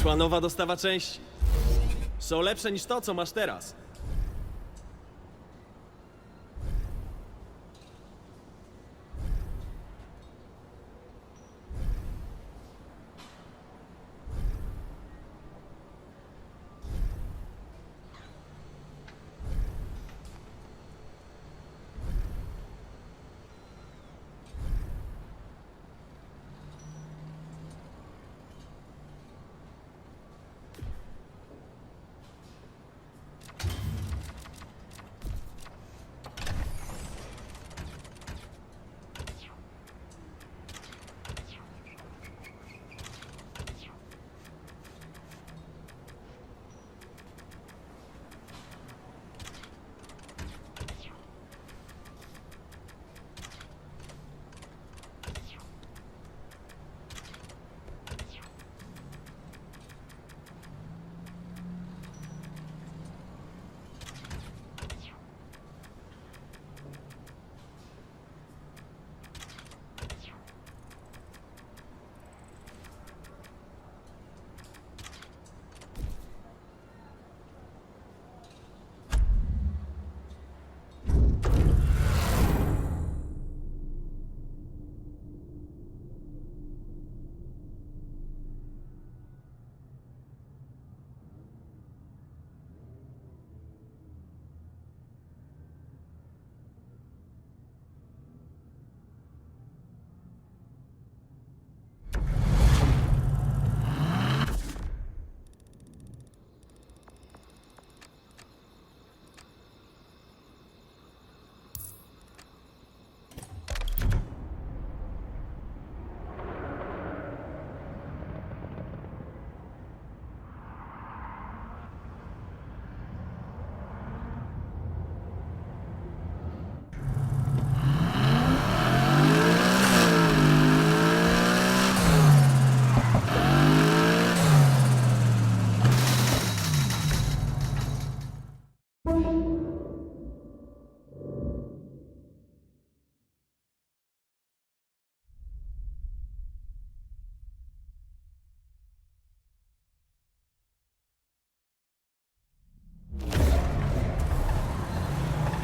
Przyszła nowa dostawa części. Są lepsze niż to, co masz teraz.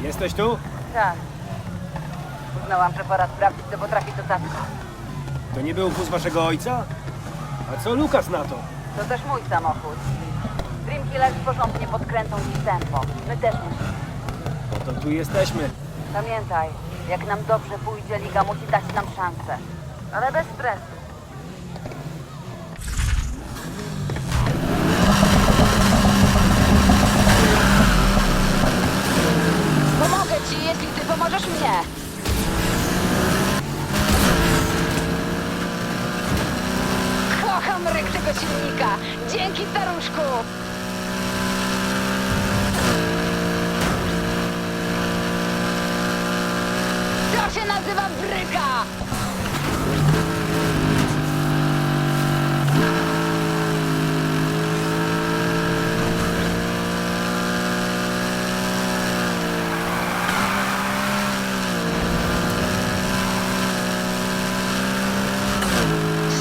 Jesteś tu? Tak. Uznałam, że pora sprawdzić, co potrafi to tatko. To nie był wóz waszego ojca? A co Lukas na to? To też mój samochód. Dreamkillers porządnie podkręcą dziś tempo. My też musimy. No to tu jesteśmy. Pamiętaj, jak nam dobrze pójdzie, Liga musi dać nam szansę. Ale bez stresu. Nazywa bryka.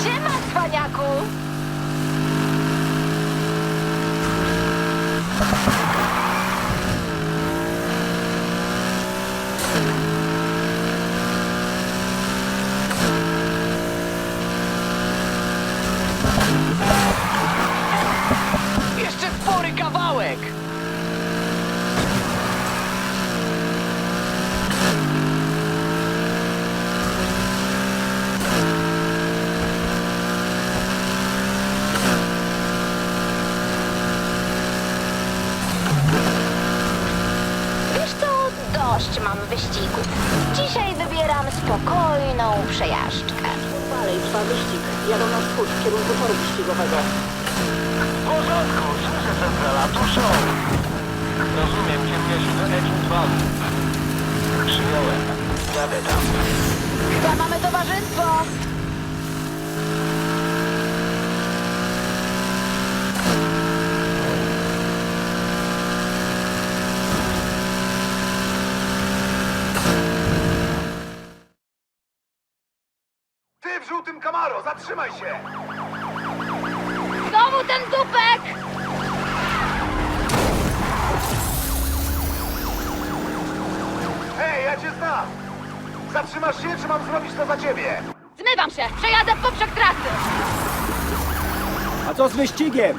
Siema, cwaniaku. Kawałek! Wiesz co, dość mam wyścigów. Dzisiaj wybieram spokojną przejażdżkę. Dalej trwa wyścig. Jadą na wschód w kierunku toru wyścigowego. W porządku, słyszę centrala, tu są. Rozumiem, kieruję się do Edgewood Przyjąłem. Jadę tam. Chyba mamy towarzystwo. Ty w żółtym Camaro, zatrzymaj się! Znowu ten dupek! Hej, ja cię znam! Zatrzymasz się, czy mam zrobić to za ciebie? Zmywam się! Przejadę w poprzek trasy! A co z wyścigiem?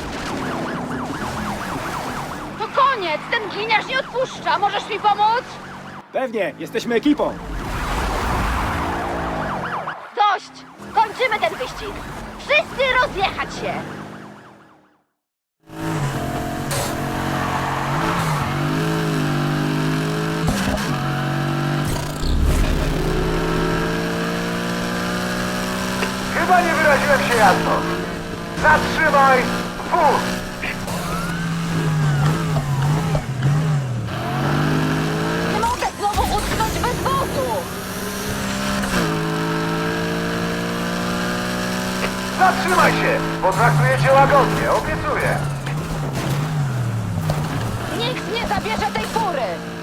To koniec! Ten gliniarz nie odpuszcza! Możesz mi pomóc? Pewnie, jesteśmy ekipą. Dość! Kończymy ten wyścig! Wszyscy rozjechać się! Wyraziłem się jasno. Zatrzymaj wóz! Nie mogę znowu utknąć bez wozu! Zatrzymaj się! Potraktuję cię łagodnie, obiecuję. Nikt nie zabierze tej fury!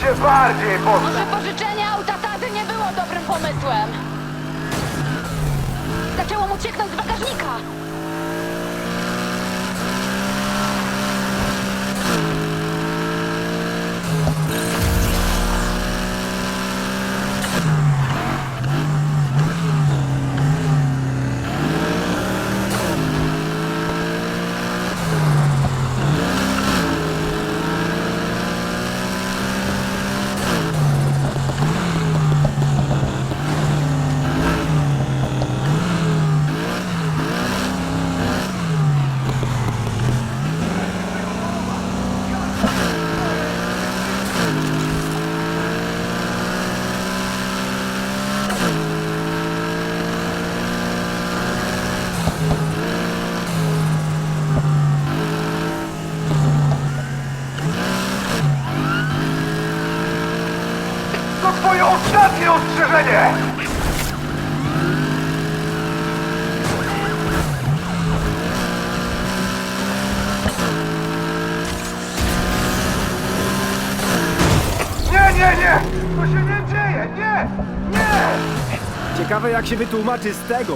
Się bardziej Może pożyczenie auta nie było dobrym pomysłem? Zaczęło mu cieknąć z bagażnika! To ostrzeżenie! Nie, nie, nie! To się nie dzieje! Nie! Nie! Ciekawe jak się wytłumaczy z tego.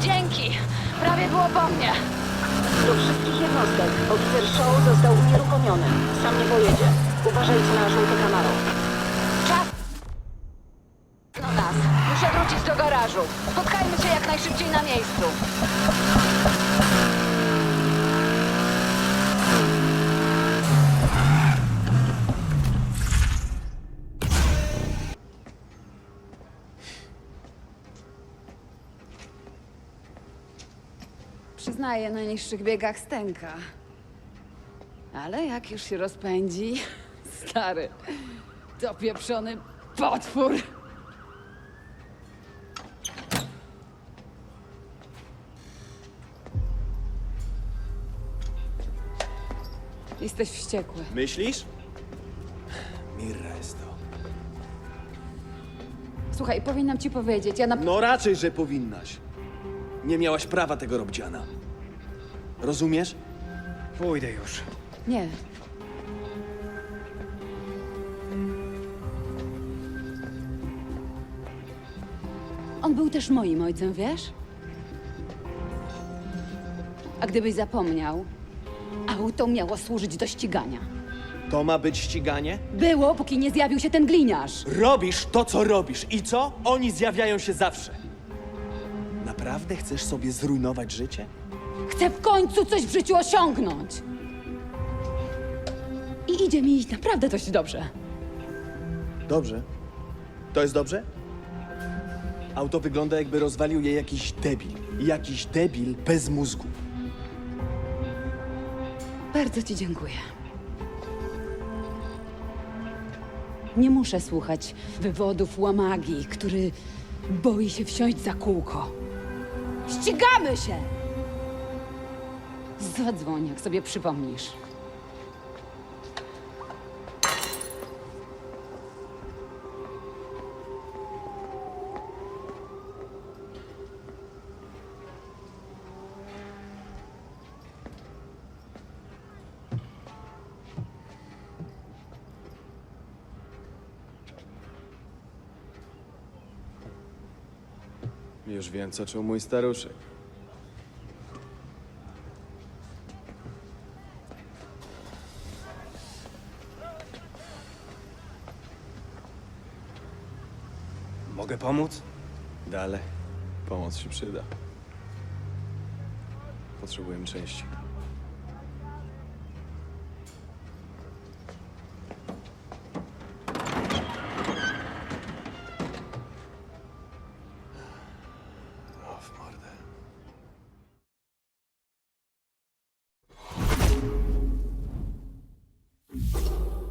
Dzięki! Prawie było po mnie! Do wszystkich jednostek. Oficer Shaw został unieruchomiony. Sam nie pojedzie. Uważajcie na żółte Camaro. Garażu. Spotkajmy się jak najszybciej na miejscu. Przyznaję, na niższych biegach stęka. Ale jak już się rozpędzi, stary, to pieprzony potwór. Jesteś wściekły. Myślisz? Mirra jest to. Słuchaj, powinnam ci powiedzieć, ja na... No raczej, że powinnaś. Nie miałaś prawa tego robić, Anna. Rozumiesz? Pójdę już. Nie. On był też moim ojcem, wiesz? A gdybyś zapomniał, auto miało służyć do ścigania. To ma być ściganie? Było, póki nie zjawił się ten gliniarz. Robisz to, co robisz. I co? Oni zjawiają się zawsze. Naprawdę chcesz sobie zrujnować życie? Chcę w końcu coś w życiu osiągnąć. I idzie mi naprawdę dość dobrze. Dobrze. To jest dobrze? Auto wygląda jakby rozwalił je jakiś debil. Jakiś debil bez mózgu. Bardzo ci dziękuję. Nie muszę słuchać wywodów łamagi, który boi się wsiąść za kółko. Ścigamy się! Zadzwoń, jak sobie przypomnisz. Już wiem, co czuł mój staruszek. Mogę pomóc? Dalej. Pomoc się przyda. Potrzebujemy części.